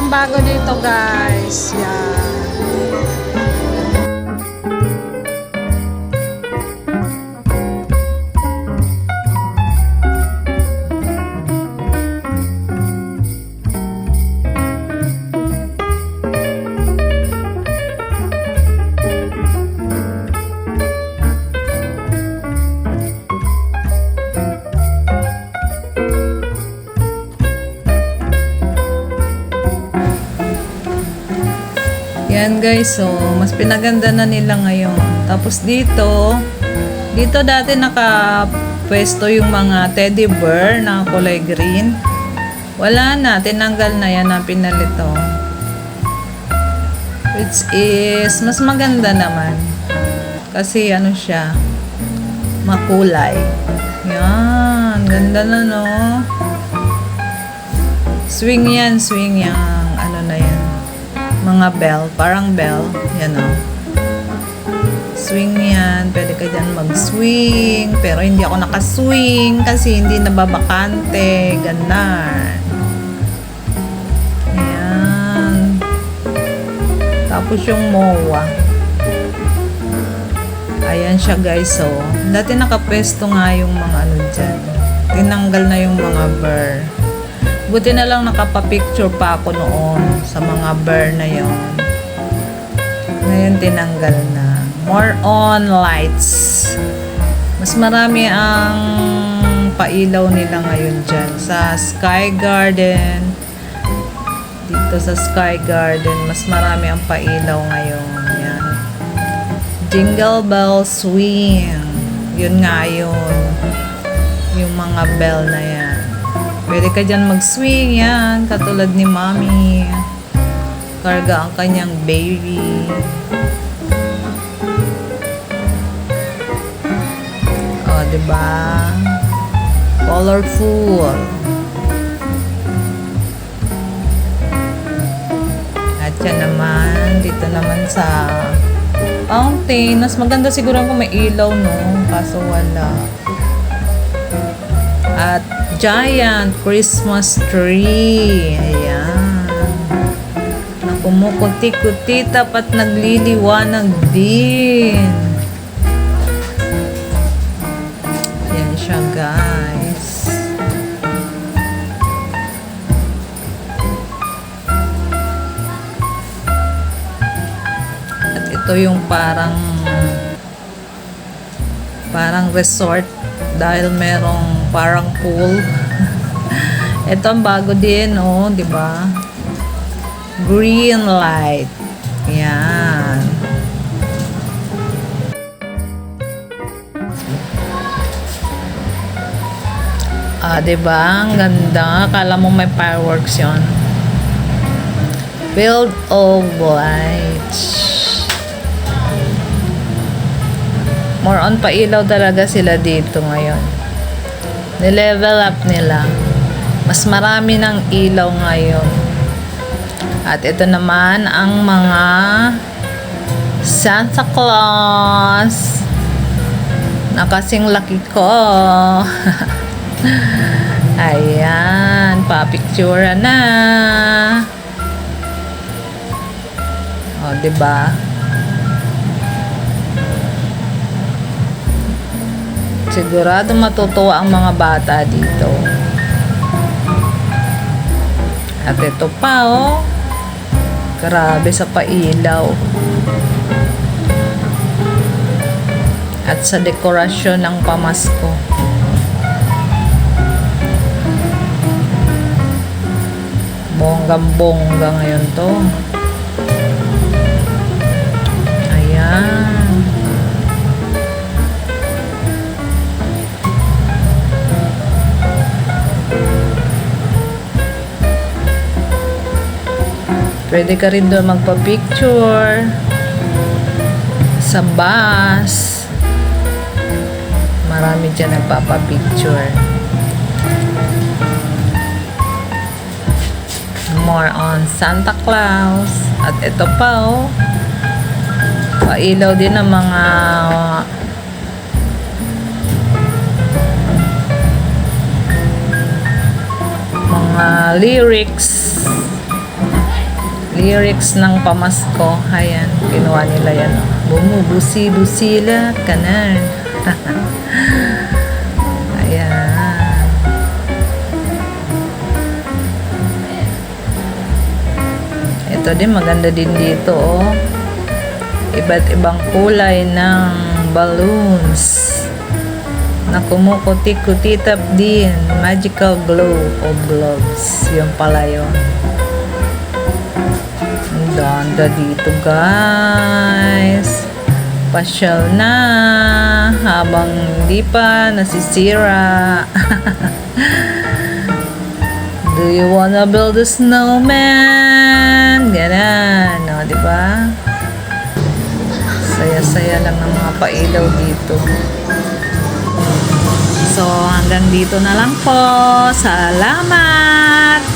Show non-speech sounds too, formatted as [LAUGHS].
ang bago dito guys. Yan. Yan guys, so mas pinaganda na nila ngayon. Tapos dito, dito dati nakapwesto yung mga teddy bear na kulay green. Wala na, tinanggal na yan ang pinalito. Which is, mas maganda naman. Kasi ano siya, makulay. Yan, ganda na no. Swing yan, swing yan. Ano na yan mga bell, parang bell, yan o. Swing yan, pwede ka dyan mag-swing, pero hindi ako nakaswing kasi hindi nababakante, ganar. Ayan. Tapos yung MOA. Ayan siya guys, so. Dati nakapwesto nga yung mga ano dyan. Tinanggal na yung mga burr. Buti na lang nakapapicture pa ako noon sa mga burr na yon. Ngayon tinanggal na. More on lights. Mas marami ang pailaw nila ngayon dyan. Sa Sky Garden. Dito sa Sky Garden, mas marami ang pailaw ngayon. Yan. Jingle Bell Swing. Yun nga yun. Yung mga bell na yan. Pwede ka dyan mag-swing yan, katulad ni Mommy. Karga ang kanyang baby. O, oh, diba? Colorful. At yan naman, dito naman sa fountain. Mas maganda siguro kung may ilaw, no? Kaso wala. At giant Christmas tree. Ayan. Kumukuti-kuti tapat nagliliwanag din. Yan siya guys. At ito yung parang parang resort dahil merong parang pool. [LAUGHS] Ito ang bago din, oh, di ba? Green light. Yan. Ah, di ba? Ang ganda. Akala mo may fireworks yon. Build of lights. More on pailaw talaga sila dito ngayon. Nilevel up nila. Mas marami ng ilaw ngayon. At ito naman ang mga Santa Claus na kasing laki ko. [LAUGHS] Ayan, papicture na. O, 'di ba? Sigurado matutuwa ang mga bata dito. At ito pa, oh. Grabe sa pailaw. At sa dekorasyon ng pamasko. Bonggang-bongga ngayon to. Ayan. Pwede ka rin doon magpa-picture sa bus. Marami dyan nagpapa-picture. More on Santa Claus. At ito pa oh. Pailaw din ng mga mga lyrics lyrics ng pamasko. Ayan, kinuha nila yan. Bumubusi-busila kanan. [LAUGHS] Ayan. Ito din, maganda din dito, oh. Iba't ibang kulay ng balloons na kumukuti-kutitap din. Magical glow of gloves. Yung pala yun. Ganda dito, guys. Pasyal na habang hindi pa nasisira. [LAUGHS] Do you wanna build a snowman? Ganon, no, di? Saya-saya lang ng mga pailaw dito. So, hanggang dito na lang po. Salamat!